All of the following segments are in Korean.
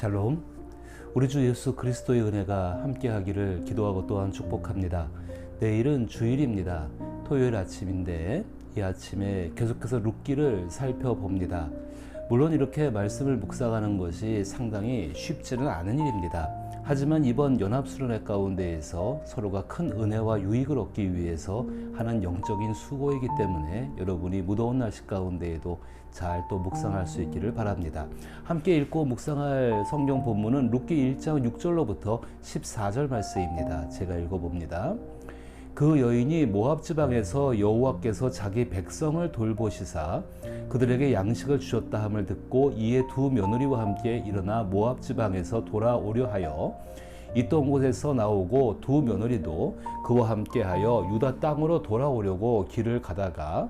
샬롬. 우리 주 예수 그리스도의 은혜가 함께하기를 기도하고 또한 축복합니다. 내일은 주일입니다. 토요일 아침인데 이 아침에 계속해서 룻기를 살펴봅니다. 물론 이렇게 말씀을 묵상하는 것이 상당히 쉽지는 않은 일입니다. 하지만 이번 연합수련회 가운데에서 서로가 큰 은혜와 유익을 얻기 위해서 하는 영적인 수고이기 때문에 여러분이 무더운 날씨 가운데에도 잘 또 묵상할 수 있기를 바랍니다. 함께 읽고 묵상할 성경 본문은 룻기 1장 6절로부터 14절 말씀입니다. 제가 읽어봅니다. 그 여인이 모압 지방에서 여호와께서 자기 백성을 돌보시사 그들에게 양식을 주셨다 함을 듣고 이에 두 며느리와 함께 일어나 모압 지방에서 돌아오려 하여 있던 곳에서 나오고 두 며느리도 그와 함께하여 유다 땅으로 돌아오려고 길을 가다가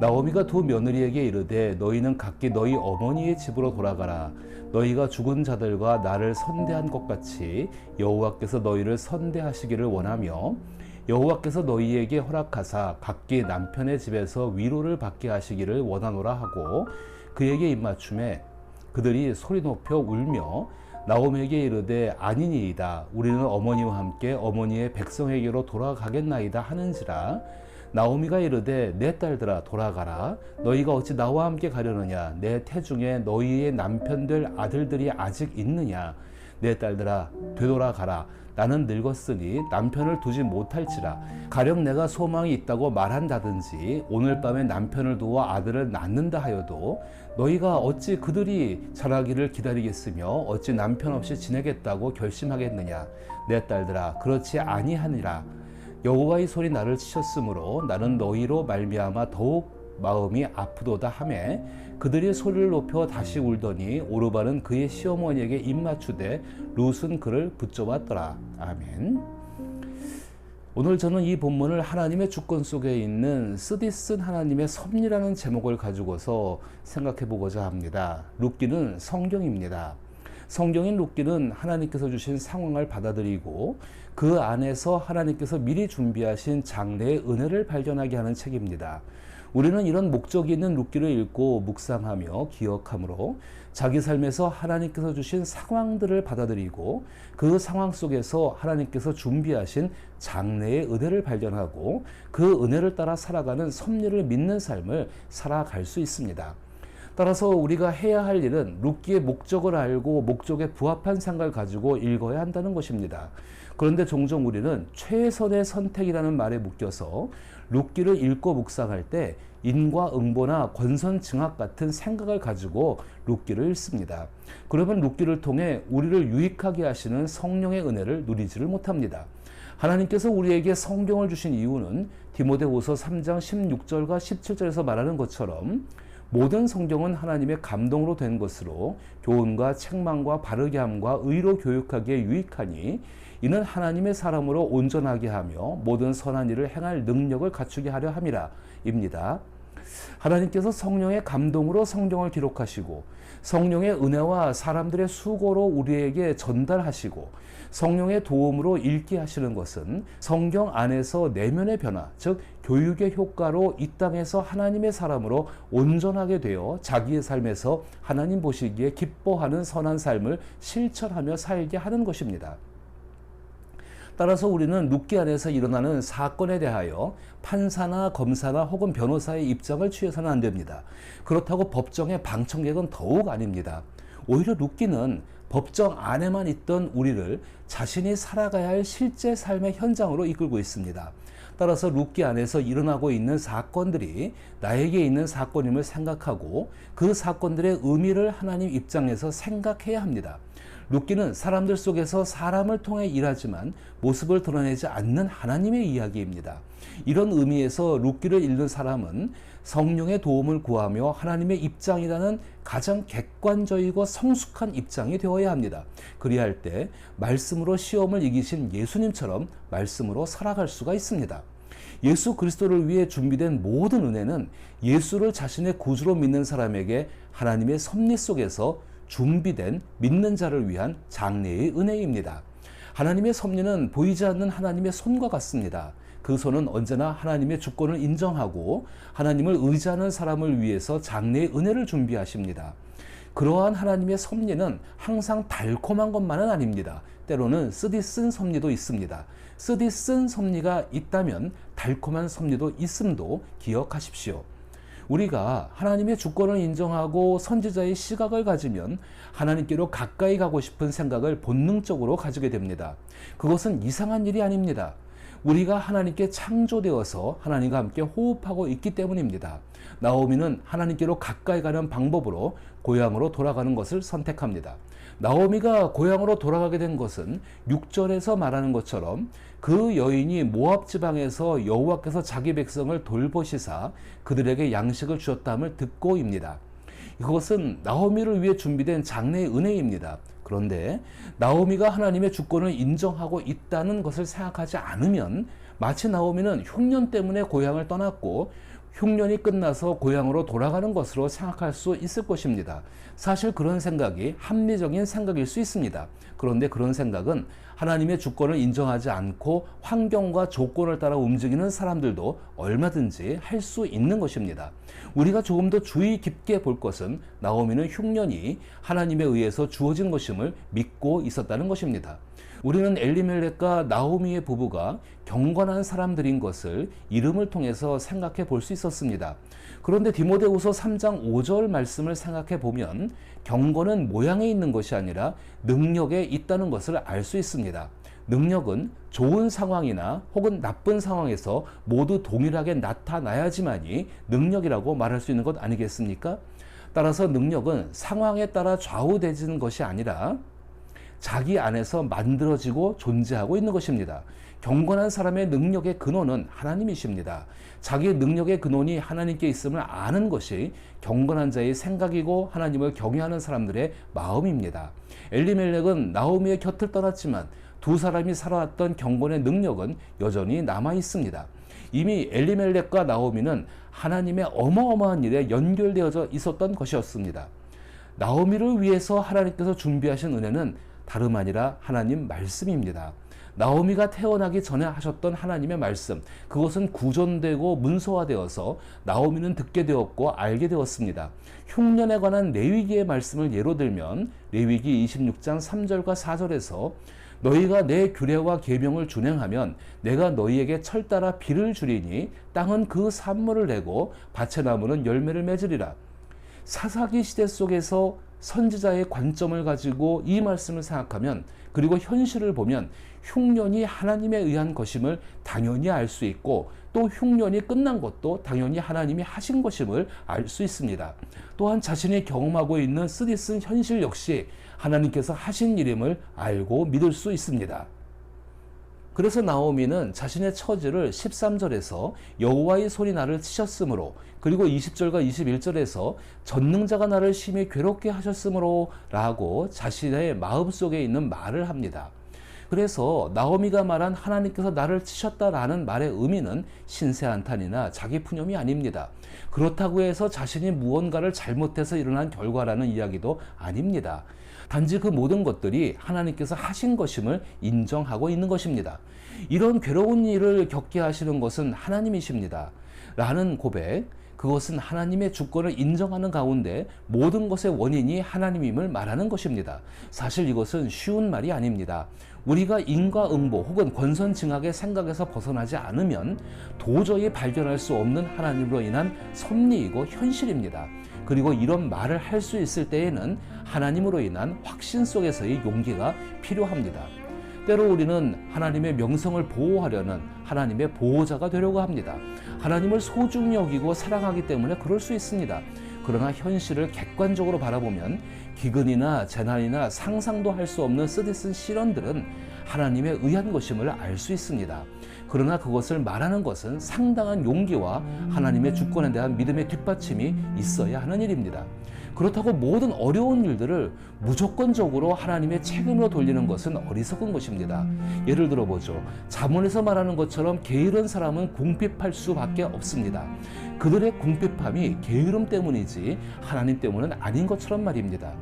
나오미가 두 며느리에게 이르되 너희는 각기 너희 어머니의 집으로 돌아가라. 너희가 죽은 자들과 나를 선대한 것 같이 여호와께서 너희를 선대하시기를 원하며 여호와께서 너희에게 허락하사 각기 남편의 집에서 위로를 받게 하시기를 원하노라 하고 그에게 입맞춤에 그들이 소리 높여 울며 나옴에게 이르되 아니니이다. 우리는 어머니와 함께 어머니의 백성에게로 돌아가겠나이다 하는지라. 나오미가 이르되 내 딸들아 돌아가라. 너희가 어찌 나와 함께 가려느냐? 내 태중에 너희의 남편들 아들들이 아직 있느냐? 내 딸들아 되돌아가라 나는 늙었으니 남편을 두지 못할지라. 가령 내가 소망이 있다고 말한다든지 오늘 밤에 남편을 두어 아들을 낳는다 하여도 너희가 어찌 그들이 자라기를 기다리겠으며 어찌 남편 없이 지내겠다고 결심하겠느냐? 내 딸들아 그렇지 아니하니라. 여호와의 손이 나를 치셨으므로 나는 너희로 말미암아 더욱 마음이 아프도다 하매 그들이 소리를 높여 다시 울더니 오르바는 그의 시어머니에게 입맞추되 룻은 그를 붙잡았더라 아멘. 오늘 저는 이 본문을 하나님의 주권 속에 있는 쓰디쓴 하나님의 섭리라는 제목을 가지고서 생각해 보고자 합니다. 룻기는 성경입니다. 성경인 룻기는 하나님께서 주신 상황을 받아들이고 그 안에서 하나님께서 미리 준비하신 장래의 은혜를 발견하게 하는 책입니다. 우리는 이런 목적이 있는 룻기를 읽고 묵상하며 기억함으로 자기 삶에서 하나님께서 주신 상황들을 받아들이고 그 상황 속에서 하나님께서 준비하신 장래의 은혜를 발견하고 그 은혜를 따라 살아가는 섭리를 믿는 삶을 살아갈 수 있습니다. 따라서 우리가 해야 할 일은 룻기의 목적을 알고 목적에 부합한 생각을 가지고 읽어야 한다는 것입니다. 그런데 종종 우리는 최선의 선택이라는 말에 묶여서 룻기를 읽고 묵상할 때 인과 응보나 권선징악 같은 생각을 가지고 룻기를 읽습니다. 그러면 룻기를 통해 우리를 유익하게 하시는 성령의 은혜를 누리지를 못합니다. 하나님께서 우리에게 성경을 주신 이유는 디모데후서 3장 16절과 17절에서 말하는 것처럼 모든 성경은 하나님의 감동으로 된 것으로 교훈과 책망과 바르게 함과 의로 교육하기에 유익하니 이는 하나님의 사람으로 온전하게 하며 모든 선한 일을 행할 능력을 갖추게 하려 함이라 입니다. 하나님께서 성령의 감동으로 성경을 기록하시고 성령의 은혜와 사람들의 수고로 우리에게 전달하시고 성령의 도움으로 읽게 하시는 것은 성경 안에서 내면의 변화, 즉 교육의 효과로 이 땅에서 하나님의 사람으로 온전하게 되어 자기의 삶에서 하나님 보시기에 기뻐하는 선한 삶을 실천하며 살게 하는 것입니다. 따라서 우리는 룻기 안에서 일어나는 사건에 대하여 판사나 검사나 혹은 변호사의 입장을 취해서는 안 됩니다. 그렇다고 법정의 방청객은 더욱 아닙니다. 오히려 룻기는 법정 안에만 있던 우리를 자신이 살아가야 할 실제 삶의 현장으로 이끌고 있습니다. 따라서 룻기 안에서 일어나고 있는 사건들이 나에게 있는 사건임을 생각하고 그 사건들의 의미를 하나님 입장에서 생각해야 합니다. 룻기는 사람들 속에서 사람을 통해 일하지만 모습을 드러내지 않는 하나님의 이야기입니다. 이런 의미에서 룻기를 읽는 사람은 성령의 도움을 구하며 하나님의 입장이라는 가장 객관적이고 성숙한 입장이 되어야 합니다. 그리할 때 말씀으로 시험을 이기신 예수님처럼 말씀으로 살아갈 수가 있습니다. 예수 그리스도를 위해 준비된 모든 은혜는 예수를 자신의 구주로 믿는 사람에게 하나님의 섭리 속에서 준비된 믿는 자를 위한 장래의 은혜입니다. 하나님의 섭리는 보이지 않는 하나님의 손과 같습니다. 그 손은 언제나 하나님의 주권을 인정하고 하나님을 의지하는 사람을 위해서 장래의 은혜를 준비하십니다. 그러한 하나님의 섭리는 항상 달콤한 것만은 아닙니다. 때로는 쓰디 쓴 섭리도 있습니다. 쓰디 쓴 섭리가 있다면 달콤한 섭리도 있음도 기억하십시오. 우리가 하나님의 주권을 인정하고 선지자의 시각을 가지면 하나님께로 가까이 가고 싶은 생각을 본능적으로 가지게 됩니다. 그것은 이상한 일이 아닙니다. 우리가 하나님께 창조되어서 하나님과 함께 호흡하고 있기 때문입니다. 나오미는 하나님께로 가까이 가는 방법으로 고향으로 돌아가는 것을 선택합니다. 나오미가 고향으로 돌아가게 된 것은 6절에서 말하는 것처럼 그 여인이 모압 지방에서 여호와께서 자기 백성을 돌보시사 그들에게 양식을 주었다함을 듣고입니다. 이것은 나오미를 위해 준비된 장래의 은혜입니다. 그런데 나오미가 하나님의 주권을 인정하고 있다는 것을 생각하지 않으면 마치 나오미는 흉년 때문에 고향을 떠났고 흉년이 끝나서 고향으로 돌아가는 것으로 생각할 수 있을 것입니다. 사실 그런 생각이 합리적인 생각일 수 있습니다. 그런데 그런 생각은 하나님의 주권을 인정하지 않고 환경과 조건을 따라 움직이는 사람들도 얼마든지 할 수 있는 것입니다. 우리가 조금 더 주의 깊게 볼 것은 나오미는 흉년이 하나님에 의해서 주어진 것임을 믿고 있었다는 것입니다. 우리는 엘리멜렉과 나오미의 부부가 경건한 사람들인 것을 이름을 통해서 생각해 볼 수 있었습니다. 그런데 디모데후서 3장 5절 말씀을 생각해 보면 경건은 모양에 있는 것이 아니라 능력에 있다는 것을 알 수 있습니다. 능력은 좋은 상황이나 혹은 나쁜 상황에서 모두 동일하게 나타나야지만이 능력이라고 말할 수 있는 것 아니겠습니까? 따라서 능력은 상황에 따라 좌우되는 것이 아니라 자기 안에서 만들어지고 존재하고 있는 것입니다. 경건한 사람의 능력의 근원은 하나님이십니다. 자기의 능력의 근원이 하나님께 있음을 아는 것이 경건한 자의 생각이고 하나님을 경외하는 사람들의 마음입니다. 엘리멜렉은 나오미의 곁을 떠났지만 두 사람이 살아왔던 경건의 능력은 여전히 남아 있습니다. 이미 엘리멜렉과 나오미는 하나님의 어마어마한 일에 연결되어져 있었던 것이었습니다. 나오미를 위해서 하나님께서 준비하신 은혜는 다름 아니라 하나님 말씀입니다. 나오미가 태어나기 전에 하셨던 하나님의 말씀, 그것은 구전되고 문서화되어서 나오미는 듣게 되었고 알게 되었습니다. 흉년에 관한 레위기의 말씀을 예로 들면 레위기 26장 3절과 4절에서 너희가 내 규례와 계명을 준행하면 내가 너희에게 철따라 비를 주리니 땅은 그 산물을 내고 밭의 나무는 열매를 맺으리라. 사사기 시대 속에서 선지자의 관점을 가지고 이 말씀을 생각하면 그리고 현실을 보면 흉년이 하나님에 의한 것임을 당연히 알 수 있고 또 흉년이 끝난 것도 당연히 하나님이 하신 것임을 알 수 있습니다. 또한 자신이 경험하고 있는 쓰디쓴 현실 역시 하나님께서 하신 일임을 알고 믿을 수 있습니다. 그래서 나오미는 자신의 처지를 13절에서 여호와의 손이 나를 치셨으므로 그리고 20절과 21절에서 전능자가 나를 심히 괴롭게 하셨으므로 라고 자신의 마음속에 있는 말을 합니다. 그래서 나오미가 말한 하나님께서 나를 치셨다라는 말의 의미는 신세한탄이나 자기 푸념이 아닙니다. 그렇다고 해서 자신이 무언가를 잘못해서 일어난 결과라는 이야기도 아닙니다. 단지 그 모든 것들이 하나님께서 하신 것임을 인정하고 있는 것입니다. 이런 괴로운 일을 겪게 하시는 것은 하나님이십니다. 라는 고백, 그것은 하나님의 주권을 인정하는 가운데 모든 것의 원인이 하나님임을 말하는 것입니다. 사실 이것은 쉬운 말이 아닙니다. 우리가 인과응보 혹은 권선징악의 생각에서 벗어나지 않으면 도저히 발견할 수 없는 하나님으로 인한 섭리이고 현실입니다. 그리고 이런 말을 할 수 있을 때에는 하나님으로 인한 확신 속에서의 용기가 필요합니다. 때로 우리는 하나님의 명성을 보호하려는 하나님의 보호자가 되려고 합니다. 하나님을 소중히 여기고 사랑하기 때문에 그럴 수 있습니다. 그러나 현실을 객관적으로 바라보면 기근이나 재난이나 상상도 할 수 없는 쓰디쓴 시련들은 하나님의 의한 것임을 알 수 있습니다. 그러나 그것을 말하는 것은 상당한 용기와 하나님의 주권에 대한 믿음의 뒷받침이 있어야 하는 일입니다. 그렇다고 모든 어려운 일들을 무조건적으로 하나님의 책임으로 돌리는 것은 어리석은 것입니다. 예를 들어 보죠. 자문에서 말하는 것처럼 게으른 사람은 궁핍할 수밖에 없습니다. 그들의 궁핍함이 게으름 때문이지 하나님 때문은 아닌 것처럼 말입니다.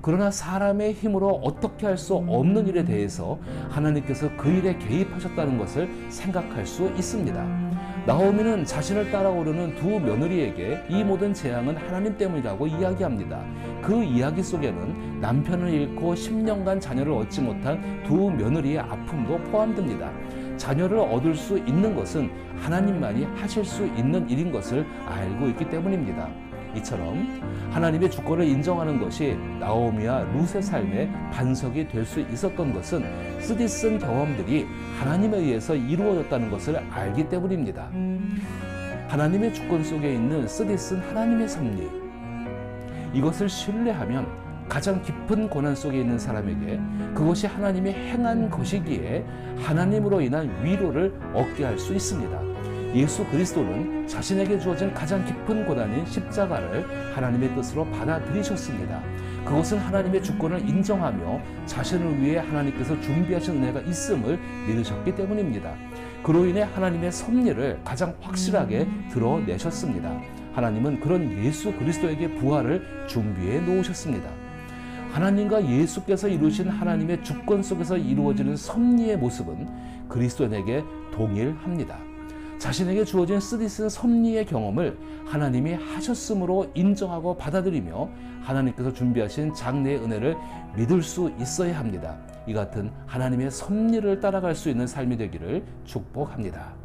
그러나 사람의 힘으로 어떻게 할 수 없는 일에 대해서 하나님께서 그 일에 개입하셨다는 것을 생각할 수 있습니다. 나오미는 자신을 따라오려는 두 며느리에게 이 모든 재앙은 하나님 때문이라고 이야기합니다. 그 이야기 속에는 남편을 잃고 10년간 자녀를 얻지 못한 두 며느리의 아픔도 포함됩니다. 자녀를 얻을 수 있는 것은 하나님만이 하실 수 있는 일인 것을 알고 있기 때문입니다. 이처럼 하나님의 주권을 인정하는 것이 나오미와 룻의 삶의 반석이 될 수 있었던 것은 쓰디쓴 경험들이 하나님에 의해서 이루어졌다는 것을 알기 때문입니다. 하나님의 주권 속에 있는 쓰디쓴 하나님의 섭리. 이것을 신뢰하면 가장 깊은 고난 속에 있는 사람에게 그것이 하나님이 행한 것이기에 하나님으로 인한 위로를 얻게 할 수 있습니다. 예수 그리스도는 자신에게 주어진 가장 깊은 고난인 십자가를 하나님의 뜻으로 받아들이셨습니다. 그것은 하나님의 주권을 인정하며 자신을 위해 하나님께서 준비하신 은혜가 있음을 믿으셨기 때문입니다. 그로 인해 하나님의 섭리를 가장 확실하게 드러내셨습니다. 하나님은 그런 예수 그리스도에게 부활을 준비해 놓으셨습니다. 하나님과 예수께서 이루신 하나님의 주권 속에서 이루어지는 섭리의 모습은 그리스도인에게 동일합니다. 자신에게 주어진 쓰디쓴 섭리의 경험을 하나님이 하셨으므로 인정하고 받아들이며 하나님께서 준비하신 장래의 은혜를 믿을 수 있어야 합니다. 이 같은 하나님의 섭리를 따라갈 수 있는 삶이 되기를 축복합니다.